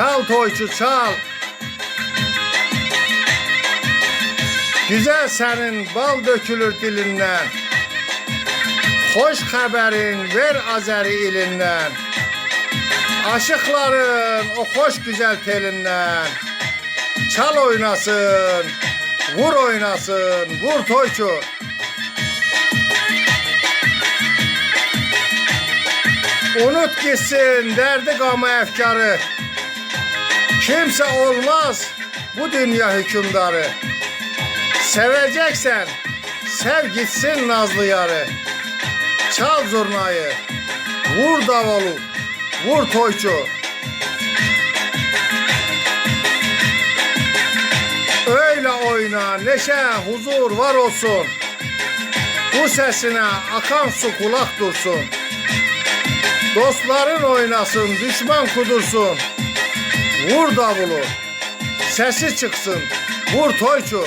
Çal toyçu çal. Güzel senin bal dökülür dilinden. Hoş haberin ver Azeri ilinden. Aşıkların o hoş güzel telinden. Çal oynasın, vur oynasın, vur toyçu. Unut gitsin derdi gamı efkarı. Kimse olmaz bu dünya hükümdarı. Seveceksen sev gitsin nazlı yarı. Çal zurnayı, vur davulu, vur toyçu. Öyle oyna, neşe, huzur var olsun. Bu sesine akan su kulak dursun. Dostların oynasın, düşman kudursun. Vur davulu, sesi çıksın, vur toyçu.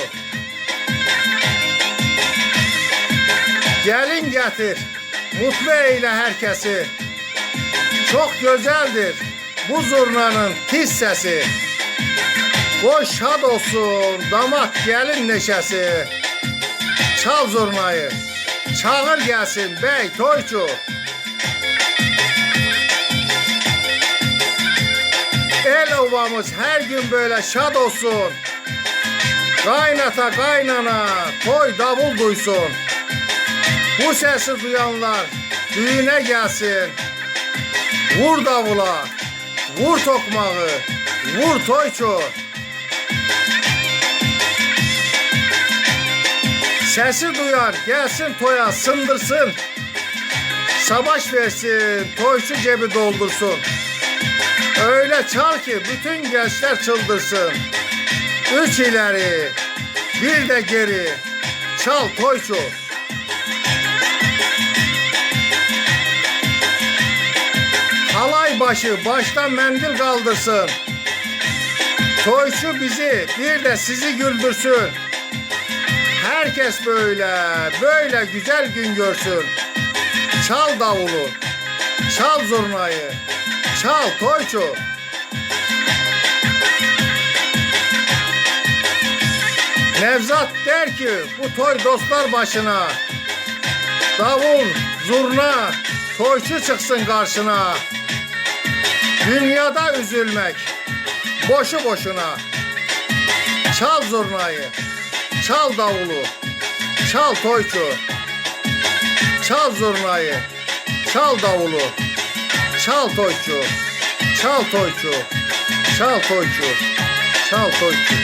Gelin getir, mutlu eyle herkesi. Çok güzeldir bu zurnanın tiz sesi. Qoy şad olsun damat gelin neşəsi. Çal zurnayı, çağır gelsin bey toyçu. El ovamız her gün böyle şad olsun. Kaynata kaynana toy davul duysun. Bu sesi duyanlar düğüne gelsin. Vur davula, vur tokmağı, vur toyçu. Sesi duyan gelsin toya sındırsın. Savaş versin, toyçu cebi doldursun. Öyle çal ki bütün gençler çıldırsın. Üç ileri, bir de geri. Çal toyçu. Halay başı baştan mendil kaldırsın. Toyçu bizi bir de sizi güldürsün. Herkes böyle, böyle güzel gün görsün. Çal davulu, çal zurnayı, çal toyçu. Nevzat der ki bu toy dostlar başına. Davul, zurna, toyçu çıksın karşına. Dünyada üzülmek boşu boşuna. Çal zurnayı, çal davulu, çal toyçu. Çal zurnayı, çal davulu, çal toyçu, çal toyçu, çal toyçu, çal toyçu.